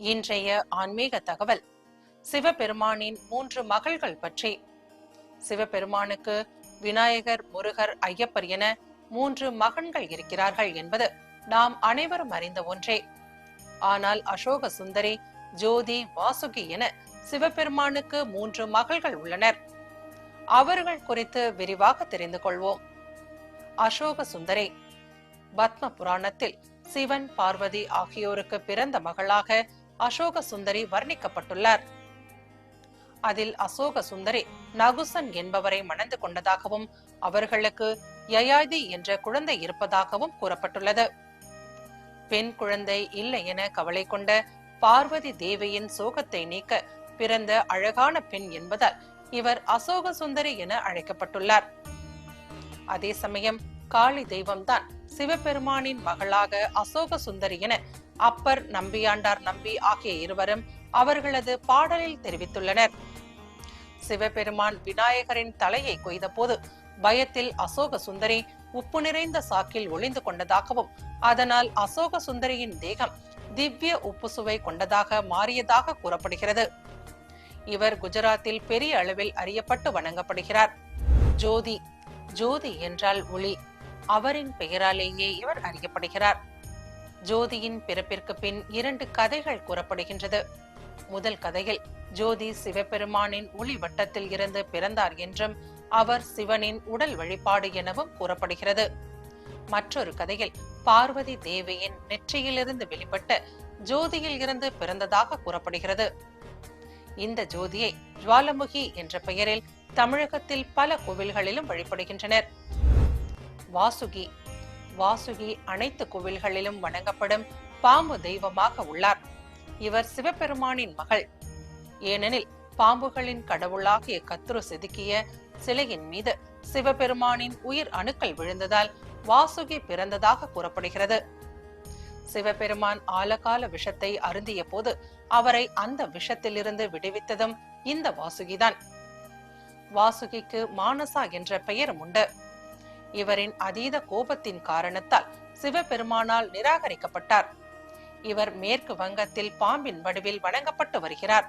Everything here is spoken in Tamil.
இன்றைய ஆன்மீக தகவல். சிவபெருமானின் மூன்று மகள்கள் பற்றி. சிவபெருமானுக்கு விநாயகர் முருகர் ஐயப்பர் என மூன்று மகன்கள் இருக்கிறார்கள் என்பது நாம் அனைவரும் அறிந்த ஒன்றே. ஆனால் அசோக சுந்தரி ஜோதி வாசுகி என சிவபெருமானுக்கு மூன்று மகள்கள் உள்ளனர். அவர்கள் குறித்து விரிவாக தெரிந்து கொள்வோம். அசோக சுந்தரி பத்ம புராணத்தில் சிவன் பார்வதி ஆகியோருக்கு பிறந்த மகளாக அசோக சுந்தரி வர்ணிக்கப்பட்டுள்ளார். அதில் அசோக சுந்தரி நகுசன் என்பவரை மணந்து கொண்டதாகவும் அவர்களுக்கு யயாதி என்ற குழந்தை இருப்பதாகவும் கூறப்பட்டுள்ளது. பெண் குழந்தை இல்லை என கவலை கொண்ட பார்வதி தேவியின் சோகத்தை நீக்க பிறந்த அழகான பெண் என்பதால் இவர் அசோக சுந்தரி என அழைக்கப்பட்டுள்ளார். அதே சமயம் காளி தெய்வம்தான் சிவபெருமானின் மகளாக அசோக சுந்தரி என அப்பர் நம்பியாண்டார் நம்பி ஆகிய இருவரும் அவர்களது பாடலில் தெரிவித்துள்ளனர். சிவபெருமான் விநாயகரின் தலையை கொய்தபோது பயத்தில் அசோக சுந்தரி உப்பு நிறைந்த சாக்கில் ஒளிந்து கொண்டதாகவும் அதனால் அசோக சுந்தரியின் தேகம் திவ்ய உப்பு சுவை கொண்டதாக மாறியதாக கூறப்படுகிறது. இவர் குஜராத்தில் பெரிய அளவில் அறியப்பட்டு வணங்கப்படுகிறார். ஜோதி ஜோதி என்றால் ஒளி. அவரின் பெயராலேயே இவர் அறியப்படுகிறார். ஜோதியின் பிறப்பிற்கு பின் இரண்டு கதைகள் கூறப்படுகின்றது. முதல் கதையில் ஜோதி சிவபெருமானின் ஒளி வட்டத்தில் இருந்து பிறந்தார் என்றும் அவர் சிவனின் உடல் வழிபாடு எனவும் கூறப்படுகிறது. மற்றொரு கதையில் பார்வதி தேவியின் நெற்றியிலிருந்து வெளிப்பட்ட ஜோதியில் இருந்து பிறந்ததாக கூறப்படுகிறது. இந்த ஜோதியை ஜுவாலமுகி என்ற பெயரில் தமிழகத்தில் பல கோவில்களிலும் வழிபடுகின்றனர். வாசுகி வாசுகி அனைத்து கோவில்களிலும் வணங்கப்படும் பாம்பு தெய்வமாக உள்ளார். இவர் சிவபெருமானின் மகள். ஏனெனில் பாம்புகளின் கடவுளாகிய கத்ரு செதுக்கிய சிலையின் மீது சிவபெருமானின் உயிர் அணுக்கள் விழுந்ததால் வாசுகி பிறந்ததாக கூறப்படுகிறது. சிவபெருமான் ஆலகால விஷத்தை அருந்திய போது அவரை அந்த விஷத்திலிருந்து விடுவித்ததும் இந்த வாசுகிதான். வாசுகிக்கு மானசா என்ற பெயரும் உண்டு. இவரின் அதீத கோபத்தின் காரணத்தால் சிவபெருமானால் நிராகரிக்கப்பட்டார். இவர் மேற்கு வங்கத்தில் பாம்பின் வடிவில் வணங்கப்பட்டு வருகிறார்.